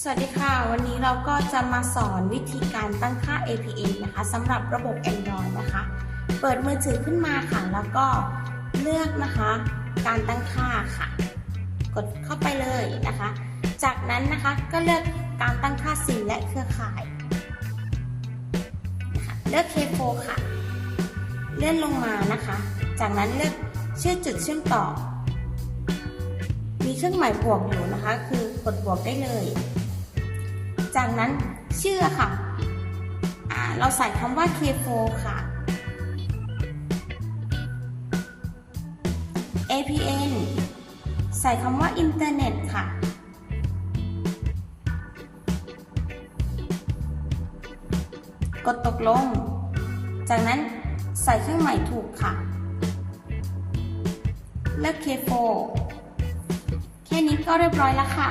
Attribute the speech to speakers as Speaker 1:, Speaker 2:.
Speaker 1: สวัสดีค่ะ วันนี้เราก็จะมาสอนวิธีการตั้งค่า APA นะคะสำหรับระบบ Android นะคะ เปิดมือถือขึ้นมาค่ะ แล้วก็เลือกนะคะ การตั้งค่าค่ะ กดเข้าไปเลยนะคะ จากนั้นนะคะก็เลือกการตั้งค่าซิมและเครือข่ายนะคะเลือก K4 ค่ะ เลื่อนลงมานะคะ จากนั้นเลือกชื่อจุดเชื่อมต่อ มีเครื่องหมายบวกอยู่นะคะ คือกดบวกได้เลย จากนั้นชื่อค่ะ เราใส่คำว่า K4 ค่ะ APN ใส่คำว่าอินเทอร์เน็ตค่ะ กดตกลง จากนั้นใส่เครื่องหมายถูกค่ะ เลือก K4 แค่นี้ก็เรียบร้อยแล้วค่ะ